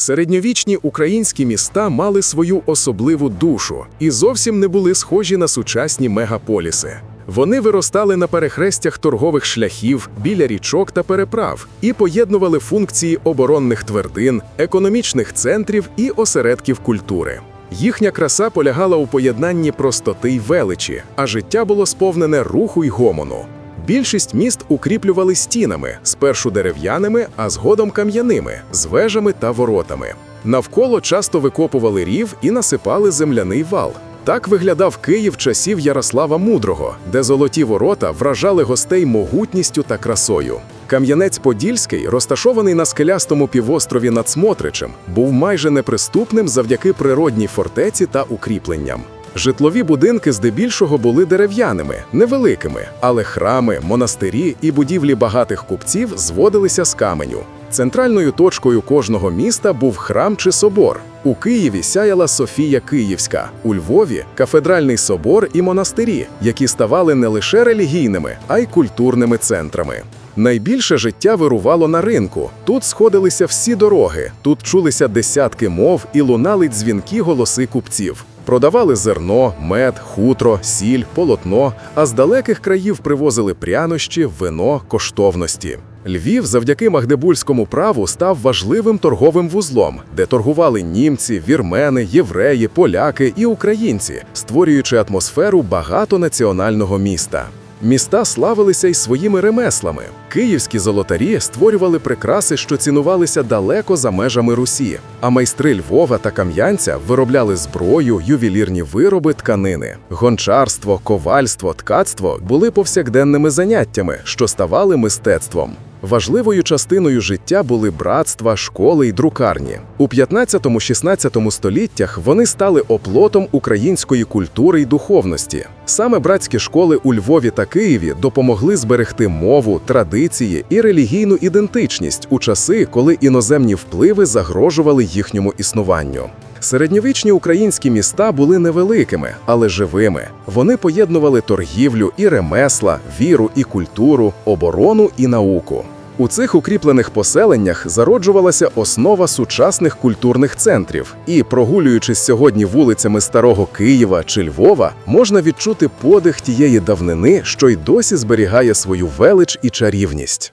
Середньовічні українські міста мали свою особливу душу і зовсім не були схожі на сучасні мегаполіси. Вони виростали на перехрестях торгових шляхів, біля річок та переправ і поєднували функції оборонних твердин, економічних центрів і осередків культури. Їхня краса полягала у поєднанні простоти й величі, а життя було сповнене руху й гомону. Більшість міст укріплювали стінами, спершу дерев'яними, а згодом кам'яними, з вежами та воротами. Навколо часто викопували рів і насипали земляний вал. Так виглядав Київ часів Ярослава Мудрого, де золоті ворота вражали гостей могутністю та красою. Кам'янець-Подільський, розташований на скелястому півострові над Смотричем, був майже неприступним завдяки природній фортеці та укріпленням. Житлові будинки здебільшого були дерев'яними, невеликими, але храми, монастирі і будівлі багатих купців зводилися з каменю. Центральною точкою кожного міста був храм чи собор. У Києві сяяла Софія Київська, у Львові кафедральний собор і монастирі, які ставали не лише релігійними, а й культурними центрами. Найбільше життя вирувало на ринку. Тут сходилися всі дороги, тут чулися десятки мов і лунали дзвінки голоси купців. Продавали зерно, мед, хутро, сіль, полотно, а з далеких країв привозили прянощі, вино, коштовності. Львів завдяки магдебульському праву став важливим торговим вузлом, де торгували німці, вірмени, євреї, поляки і українці, створюючи атмосферу багатонаціонального міста. Міста славилися й своїми ремеслами. Київські золотарі створювали прикраси, що цінувалися далеко за межами Русі, а майстри Львова та Кам'янця виробляли зброю, ювелірні вироби, тканини. Гончарство, ковальство, ткацтво були повсякденними заняттями, що ставали мистецтвом. Важливою частиною життя були братства, школи й друкарні. У 15-16 століттях вони стали оплотом української культури й духовності. Саме братські школи у Львові та Києві допомогли зберегти мову, традиції і релігійну ідентичність у часи, коли іноземні впливи загрожували їхньому існуванню. Середньовічні українські міста були невеликими, але живими. Вони поєднували торгівлю і ремесла, віру і культуру, оборону і науку. У цих укріплених поселеннях зароджувалася основа сучасних культурних центрів, і, прогулюючись сьогодні вулицями старого Києва чи Львова, можна відчути подих тієї давнини, що й досі зберігає свою велич і чарівність.